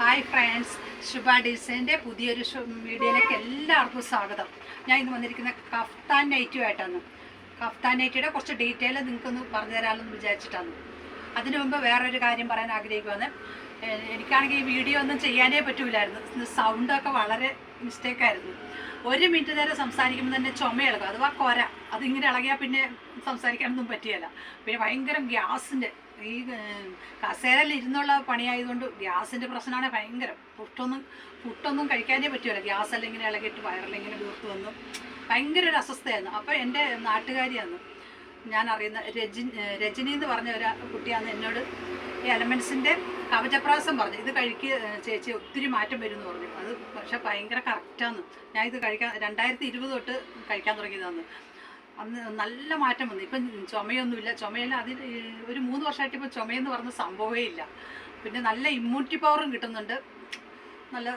Hi friends ശുഭ ഡിസൈന്റെ പുതിയൊരു വീഡിയോയിലേക്ക് എല്ലാവർക്കും സ്വാഗതം. ഞാൻ ഇന്ന് വന്നിരിക്കുന്ന കഫ്താൻ നൈറ്റുമായിട്ടാണ് കഫ്താൻ നൈറ്റിയുടെ കുറച്ച് ഡീറ്റെയിൽ നിങ്ങൾക്കൊന്ന് പറഞ്ഞു തരാമെന്ന് വിചാരിച്ചിട്ടാണ്. അതിനു മുമ്പ് വേറൊരു കാര്യം പറയാൻ ആഗ്രഹിക്കുവാണ്. എനിക്കാണെങ്കിൽ ഈ വീഡിയോ ഒന്നും ചെയ്യാനേ പറ്റൂലായിരുന്നു. സൗണ്ടൊക്കെ വളരെ മിസ്റ്റേക്കായിരുന്നു ഒരു മിനിറ്റ് നേരം സംസാരിക്കുമ്പോൾ തന്നെ ചുമ ഇളകും. അഥവാ കൊര. അതിങ്ങനെ ഇളകിയാൽ പിന്നെ സംസാരിക്കാനൊന്നും പറ്റിയല്ല പിന്നെ ഭയങ്കര ഗ്യാസിന്റെ ഈ കസേരയിൽ ഇരുന്നുള്ള പണിയായതുകൊണ്ട് ഗ്യാസിന്റെ പ്രശ്നമാണ് ഭയങ്കരം. പുട്ടൊന്നും പുട്ടൊന്നും കഴിക്കാനേ പറ്റുമല്ലോ ഗ്യാസ് എല്ലാം ഇങ്ങനെ ഇളകിയിട്ട് വയറിലിങ്ങനെ വീർത്ത് വന്നു ഭയങ്കര ഒരു അസ്വസ്ഥയായിരുന്നു. അപ്പോൾ എന്റെ നാട്ടുകാരിയാണ് ഞാൻ അറിയുന്ന രജി രജനി എന്ന് പറഞ്ഞ ഒരു കുട്ടിയാണ് എന്നോട് ഈ എലമെൻസിന്റെ കവചപ്രാസം പറഞ്ഞു. ഇത് കഴിക്ക് ചേച്ചി ഒത്തിരി മാറ്റം വരും എന്ന് പറഞ്ഞു. അത് പക്ഷെ ഭയങ്കര കറക്റ്റാന്ന്. ഞാൻ ഇത് കഴിക്കാൻ രണ്ടായിരത്തി ഇരുപത് തൊട്ട് കഴിക്കാൻ തുടങ്ങിയതാണ് അന്ന് നല്ല മാറ്റം വന്നു. ഇപ്പം ചുമയൊന്നുമില്ല. ചുമയല്ല അതിൽ ഒരു മൂന്ന് വർഷമായിട്ട് ഇപ്പോൾ ചുമയെന്ന് പറഞ്ഞ സംഭവമേ ഇല്ല. പിന്നെ നല്ല ഇമ്മ്യൂണിറ്റി പവറും കിട്ടുന്നുണ്ട്. നല്ല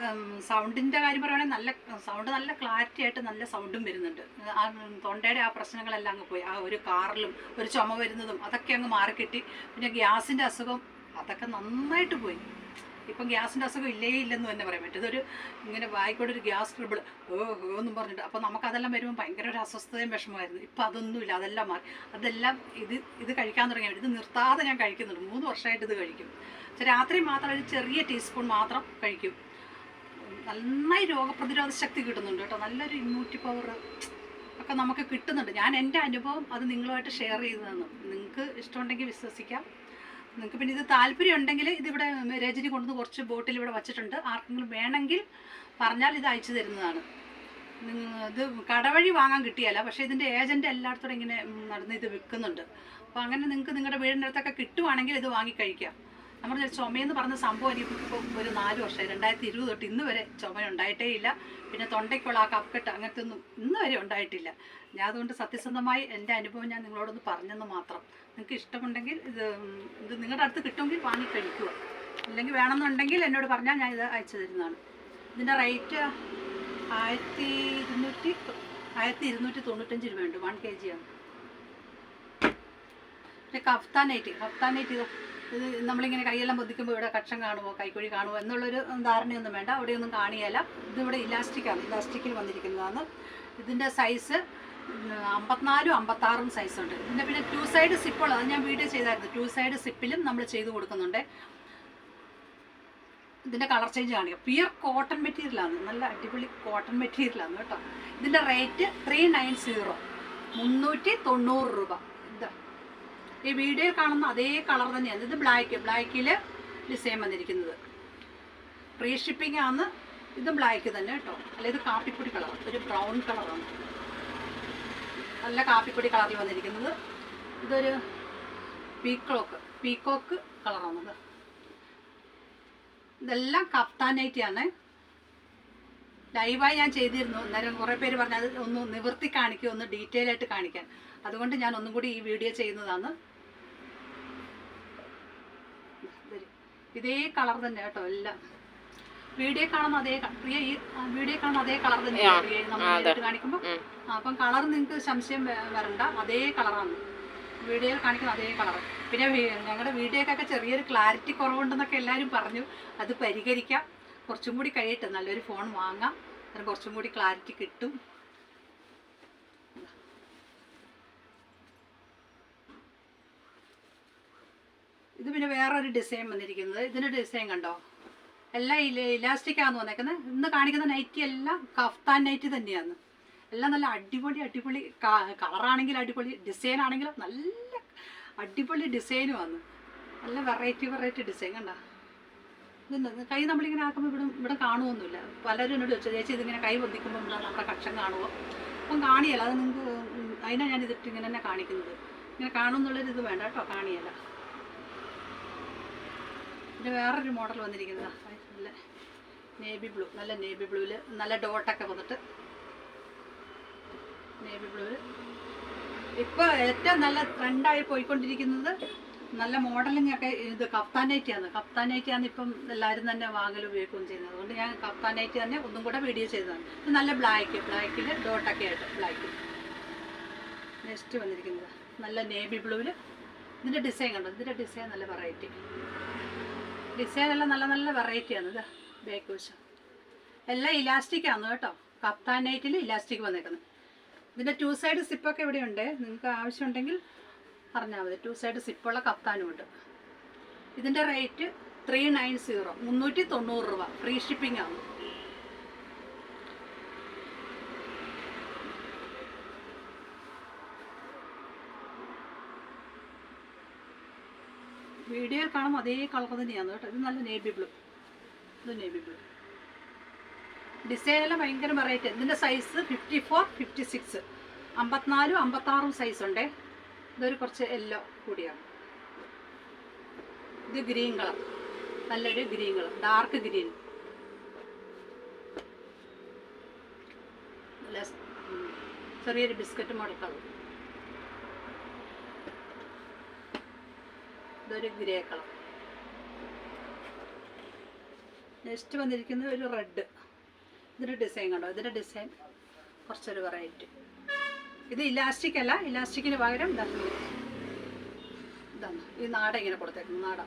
സൗണ്ടിന്റെ കാര്യം പറയുവാണെങ്കിൽ നല്ല സൗണ്ട് നല്ല ക്ലാരിറ്റി ആയിട്ട് നല്ല സൗണ്ടും വരുന്നുണ്ട്. ആ തൊണ്ടയുടെ ആ പ്രശ്നങ്ങളെല്ലാം അങ്ങ് പോയി. ആ ഒരു കാറിലും ഒരു ചുമ വരുന്നതും അതൊക്കെ അങ്ങ് മാറിക്കിട്ടി. പിന്നെ ഗ്യാസിന്റെ അസുഖം അതൊക്കെ നന്നായിട്ട് പോയി. ഇപ്പം ഗ്യാസിന്റെ അസുഖം ഇല്ലേ ഇല്ലെന്ന് തന്നെ പറ്റും. ഇതൊരു ഇങ്ങനെ വായിക്കോടെ ഒരു ഗ്യാസ് ട്രിബിൾ ഓ ഓ എന്നും പറഞ്ഞിട്ട്. അപ്പോൾ നമുക്കതെല്ലാം വരുമ്പോൾ ഭയങ്കര ഒരു അസ്വസ്ഥതയും വിഷമമായിരുന്നു. ഇപ്പം അതൊന്നുമില്ല അതെല്ലാം മാറി. അതെല്ലാം ഇത് ഇത് കഴിക്കാൻ തുടങ്ങിയ ഇത് നിർത്താതെ ഞാൻ കഴിക്കുന്നുണ്ട്. മൂന്ന് വർഷമായിട്ട് ഇത് കഴിക്കും. രാത്രി മാത്രം ഒരു ചെറിയ ടീസ്പൂൺ മാത്രം കഴിക്കും. നന്നായി രോഗപ്രതിരോധ ശക്തി കിട്ടുന്നുണ്ട് കേട്ടോ. നല്ലൊരു ഇമ്മ്യൂണിറ്റി പവർ ഒക്കെ നമുക്ക് കിട്ടുന്നുണ്ട്. ഞാൻ എന്റെ അനുഭവം അത് നിങ്ങളുമായിട്ട് ഷെയർ ചെയ്തതാണ്. നിങ്ങൾക്ക് ഇഷ്ടമുണ്ടെങ്കിൽ വിശ്വസിക്കാം. നിങ്ങൾക്ക് പിന്നെ ഇത് താല്പര്യം ഉണ്ടെങ്കിൽ ഇതിവിടെ രജനി കൊണ്ടുവന്ന് കുറച്ച് ബോട്ടിൽ ഇവിടെ വച്ചിട്ടുണ്ട്. ആർക്കെങ്കിലും വേണമെങ്കിൽ പറഞ്ഞാൽ ഇത് അയച്ചു തരുന്നതാണ്. ഇത് കടവഴി വാങ്ങാൻ കിട്ടിയല്ല പക്ഷേ ഇതിന്റെ ഏജന്റ് എല്ലായിടത്തോടെ ഇങ്ങനെ നടന്ന് ഇത് വിൽക്കുന്നുണ്ട്. അപ്പോൾ അങ്ങനെ നിങ്ങൾക്ക് നിങ്ങളുടെ വീടിന്റെ അടുത്തൊക്കെ കിട്ടുവാണെങ്കിൽ ഇത് വാങ്ങി കഴിക്കാം. നമ്മുടെ ചുമയെന്ന് പറഞ്ഞ സംഭവം എനിക്ക് ഇപ്പോൾ ഒരു നാല് വർഷമായി. രണ്ടായിരത്തി ഇരുപത് തൊട്ട് ഇന്ന് വരെ ചുമ ഉണ്ടായിട്ടേ ഇല്ല. പിന്നെ തൊണ്ടയ്ക്കുള്ള ആ കഫക്കെട്ട് അങ്ങനത്തെ ഒന്നും ഇന്ന് വരെ ഉണ്ടായിട്ടില്ല. ഞാൻ അതുകൊണ്ട് സത്യസന്ധമായി എന്റെ അനുഭവം ഞാൻ നിങ്ങളോടൊന്ന് പറഞ്ഞെന്ന് മാത്രം. നിങ്ങൾക്ക് ഇഷ്ടമുണ്ടെങ്കിൽ ഇത് ഇത് നിങ്ങളുടെ അടുത്ത് കിട്ടുമെങ്കിൽ വാങ്ങി കഴിക്കുക. അല്ലെങ്കിൽ വേണമെന്നുണ്ടെങ്കിൽ എന്നോട് പറഞ്ഞാൽ ഞാൻ ഇത് അയച്ചു തരുന്നതാണ്. ഇതിന്റെ റേറ്റ് ആയിരത്തി ഇരുന്നൂറ്റി ആയിരത്തി ഇരുന്നൂറ്റി തൊണ്ണൂറ്റഞ്ച് രൂപയുണ്ട്. വൺ കെ ജിയാണ് പിന്നെ കഫ്താനൈറ്റ് കഫ്താനൈറ്റ് ഇത്. ഇത് നമ്മളിങ്ങനെ കൈയെല്ലാം പൊതിക്കുമ്പോൾ ഇവിടെ കക്ഷം കാണുമോ കൈക്കുഴി കാണുമോ എന്നുള്ളൊരു ധാരണയൊന്നും വേണ്ട. അവിടെയൊന്നും കാണിയല്ല ഇതിവിടെ ഇലാസ്റ്റിക്കാണ് ഇലാസ്റ്റിക്കിൽ വന്നിരിക്കുന്നതാണ്. ഇതിന്റെ സൈസ് അമ്പത്തിനാലും അമ്പത്താറും സൈസുണ്ട് ഇതിന്റെ പിന്നെ ടു സൈഡ് സിപ്പുള്ള അത് ഞാൻ വീഡിയോ ചെയ്തായിരുന്നു. ടു സൈഡ് സിപ്പിലും നമ്മൾ ചെയ്ത് കൊടുക്കുന്നുണ്ട്. ഇതിന്റെ കളർ ചേഞ്ച് കാണിക്കുക പ്യുർ കോട്ടൺ മെറ്റീരിയലാണ് നല്ല അടിപൊളി കോട്ടൺ മെറ്റീരിയലാണ് കേട്ടോ. ഇതിന്റെ റേറ്റ് ത്രീ നയൻ സീറോ മുന്നൂറ്റി തൊണ്ണൂറ് രൂപ. ഈ വീഡിയോയിൽ കാണുന്ന അതേ കളർ തന്നെയാണ്. ഇത് ബ്ലാക്ക് ബ്ലാക്കിൽ ഡിസൈൻ വന്നിരിക്കുന്നത്. ഫ്രീ ഷിപ്പിംഗ് ആണ്. ഇത് ബ്ലാക്ക് തന്നെ കേട്ടോ. അല്ല ഇത് കാപ്പിപ്പൊടി കളർ. ഒരു ബ്രൗൺ കളറാണ് നല്ല കാപ്പിപ്പൊടി കളറിൽ വന്നിരിക്കുന്നത്. ഇതൊരു പീക്കോക്ക് പീക്കോക്ക് കളറാണത് ഇതെല്ലാം കഫ്താനൈറ്റിയാണ് ലൈവായി ഞാൻ ചെയ്തിരുന്നു. അന്നേരം കുറേ പേര് പറഞ്ഞു അത് ഒന്ന് നിവർത്തി കാണിക്കുക ഒന്ന് ഡീറ്റെയിൽ ആയിട്ട് കാണിക്കാൻ. അതുകൊണ്ട് ഞാൻ ഒന്നും കൂടി ഈ വീഡിയോ ചെയ്യുന്നതാണ് ഇതൊരു- ഇതേ കളർ തന്നെ കേട്ടോ എല്ലാം. വീഡിയോ കാണുന്ന അതേ പ്രിയ ഈ വീഡിയോ കാണുന്ന അതേ കളർ തന്നെ നമ്മൾ കാണിക്കുമ്പോൾ. അപ്പം കളർ നിങ്ങൾക്ക് സംശയം വരണ്ട. അതേ കളറാണ്. വീഡിയോയിൽ കാണിക്കുന്ന അതേ കളർ പിന്നെ ഞങ്ങളുടെ വീഡിയോക്കൊക്കെ ചെറിയൊരു ക്ലാരിറ്റി കുറവുണ്ടെന്നൊക്കെ എല്ലാവരും പറഞ്ഞു. അത് പരിഹരിക്കാം. കുറച്ചും കൂടി കഴിയട്ടെ. നല്ലൊരു ഫോൺ വാങ്ങാം. അതിന് കുറച്ചും കൂടി ക്ലാരിറ്റി കിട്ടും. ഇത് പിന്നെ വേറൊരു ഡിസൈൻ വന്നിരിക്കുന്നത്. ഇതിന്റെ ഡിസൈൻ കണ്ടോ? എല്ലാം ഇലാസ്റ്റിക് ആണെന്ന് വന്നേക്കുന്നത് ഇന്ന് കാണിക്കുന്ന നൈറ്റി എല്ലാം കഫ്താൻ നൈറ്റി തന്നെയാണ്. എല്ലാം നല്ല അടിപൊളി അടിപൊളി കളറാണെങ്കിലും അടിപൊളി ഡിസൈൻ ആണെങ്കിലും നല്ല അടിപൊളി ഡിസൈനും ആണ് നല്ല വെറൈറ്റി വെറൈറ്റി ഡിസൈൻ കണ്ട. ഇതുണ്ട് കൈ നമ്മളിങ്ങനെ ആക്കുമ്പോൾ ഇവിടെ ഇവിടെ കാണുമൊന്നുമില്ല പലരും എന്നോട് ചോദിച്ചു ചേച്ചി ഇതിങ്ങനെ കൈ പൊന്തിക്കുമ്പോൾ എന്താ നമ്മുടെ കക്ഷം കാണുമോ അപ്പം കാണിയല്ല. അത് നിങ്ങൾക്ക് അതിനാണ് ഞാൻ ഇതിട്ട് ഇങ്ങനെ തന്നെ കാണിക്കുന്നത്. ഇങ്ങനെ കാണുമെന്നുള്ളൊരിത് വേണ്ട കേട്ടോ കാണിയല്ല. പിന്നെ വേറൊരു മോഡൽ വന്നിരിക്കുന്നത്. നല്ല നേവി ബ്ലൂ നല്ല നേവി ബ്ലൂവിൽ നല്ല ഡോട്ടൊക്കെ വന്നിട്ട് നേവി ബ്ലൂവിൽ ഇപ്പോൾ ഏറ്റവും നല്ല ട്രെൻഡായി പോയിക്കൊണ്ടിരിക്കുന്നത് നല്ല മോഡലിംഗ് ഒക്കെ ഇത് കഫ്താനൈറ്റിയാണ്. കഫ്താനൈറ്റിയാണ് ഇപ്പം എല്ലാവരും തന്നെ വാങ്ങൽ ഉപയോഗിക്കുകയും ചെയ്യുന്നത്. അതുകൊണ്ട് ഞാൻ കഫ്താനൈറ്റി തന്നെ ഒന്നും കൂടെ വീഡിയോ ചെയ്തതാണ്. ഇത് നല്ല ബ്ലാക്ക് ബ്ലാക്കിൽ ഡോട്ടൊക്കെ ആയിട്ട് ബ്ലാക്ക് നെക്സ്റ്റ് വന്നിരിക്കുന്നത്. നല്ല നേവി ബ്ലൂവിൽ ഇതിന്റെ ഡിസൈൻ കണ്ടോ? ഇതിന്റെ ഡിസൈൻ നല്ല വെറൈറ്റി ഡിസൈൻ എല്ലാം നല്ല നല്ല വെറൈറ്റിയാണ് ഇത്. ബേക്ക് വശം എല്ലാം ഇലാസ്റ്റിക് ആണ് കേട്ടോ. കപ്താൻ നൈറ്റിൽ ഇലാസ്റ്റിക് വന്നേക്കുന്നത് ഇതിന്റെ ടു സൈഡ് സിപ്പൊക്കെ ഇവിടെയുണ്ട്. നിങ്ങൾക്ക് ആവശ്യമുണ്ടെങ്കിൽ പറഞ്ഞാൽ മതി. ടു സൈഡ് സിപ്പുള്ള കപ്താനും ഉണ്ട് ഇതിന്റെ റേറ്റ് ത്രീ നയൻ സീറോ മുന്നൂറ്റി തൊണ്ണൂറ് രൂപ. ഫ്രീ ഷിപ്പിംഗ് ആണ്. വീഡിയോയിൽ കാണുമ്പോൾ അതേ കളർ തന്നെയാണ് കേട്ടോ. ഇത് നല്ല നേവി ബ്ലൂ ഇത് നേവി ബ്ലൂ ഡിസൈനെല്ലാം ഭയങ്കര വെറൈറ്റി ഇതിന്റെ size fifty four fifty six അമ്പത്തിനാലും അമ്പത്താറും സൈസ് ഉണ്ടേ. ഇതൊരു കുറച്ച് യെല്ലോ കൂടിയാണ്. ഇത് ഗ്രീൻ കളർ നല്ലൊരു ഗ്രീൻ കളർ ഡാർക്ക് ഗ്രീൻ നല്ല ചെറിയൊരു ബിസ്ക്കറ്റ് മോഡൽ ഇതൊരു ഗ്രേ കളർ നെക്സ്റ്റ് വന്നിരിക്കുന്നത് ഒരു റെഡ് ഇതിന്റെ ഡിസൈൻ കണ്ടോ? ഇതിന്റെ ഡിസൈൻ കുറച്ചൊരു വെറൈറ്റി ഇത് ഇലാസ്റ്റിക് അല്ല ഇലാസ്റ്റിക്കിന് പകരം ഇതാ. ഇതാണ് ഈ നാട ഇങ്ങനെ കൊടുത്തേക്കുന്നത് നാട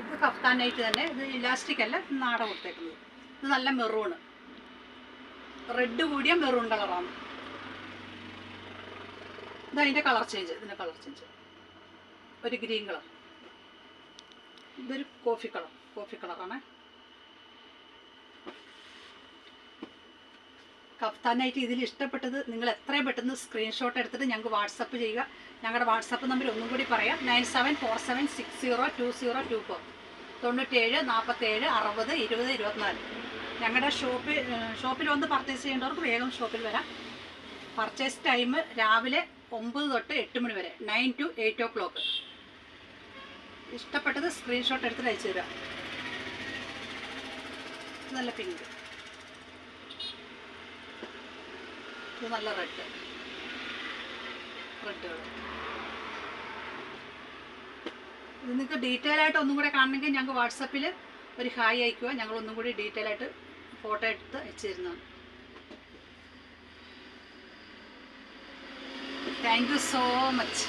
ഇത് കഫ്താനായിട്ട് തന്നെ ഇത് ഇലാസ്റ്റിക് അല്ല നാട കൊടുത്തേക്കുന്നത്. ഇത് നല്ല മെറൂണ് റെഡ് കൂടിയ മെറൂൺ കളറാണ് ഇതാ അതിന്റെ കളർ ചേഞ്ച് ഇതിന്റെ കളർ ചേഞ്ച് ഒരു ഗ്രീൻ കളർ. ഇതൊരു കോഫി കളർ കോഫി കളറാണ്. കഫ്താനായിട്ട് ഇതിൽ ഇഷ്ടപ്പെട്ടത് നിങ്ങൾ എത്രയും പെട്ടെന്ന് സ്ക്രീൻഷോട്ട് എടുത്തിട്ട് ഞങ്ങൾക്ക് വാട്സപ്പ് ചെയ്യുക. ഞങ്ങളുടെ വാട്സപ്പ് നമ്പർ ഒന്നും കൂടി പറയാം. Nine seven four seven six zero two zero two four. തൊണ്ണൂറ്റേഴ് നാൽപ്പത്തേഴ് അറുപത് ഇരുപത് ഇരുപത്തിനാല്. ഞങ്ങളുടെ ഷോപ്പിൽ ഷോപ്പിൽ വന്ന് പർച്ചേസ് ചെയ്യേണ്ടവർക്ക് വേഗം ഷോപ്പിൽ വരാം. പർച്ചേസ് ടൈം രാവിലെ ഒമ്പത് തൊട്ട് എട്ട് മണി വരെ. Nine to eight o'clock ഇഷ്ടപ്പെട്ടത് സ്ക്രീൻഷോട്ട് എടുത്തിട്ട് അയച്ചു തരാം. നല്ല പിങ്ക് ഇത് നല്ല റെഡ് റെഡ് ഇത് നിങ്ങൾക്ക് ഡീറ്റെയിൽ ആയിട്ട് ഒന്നും കൂടെ കാണണമെങ്കിൽ ഞങ്ങൾക്ക് വാട്സപ്പിൽ ഒരു ഹായ് അയക്കുക ഞങ്ങൾ ഒന്നും കൂടി ഡീറ്റെയിൽ ആയിട്ട് ഫോട്ടോ എടുത്ത് അയച്ചു തരുന്നതാണ്. Thank you so much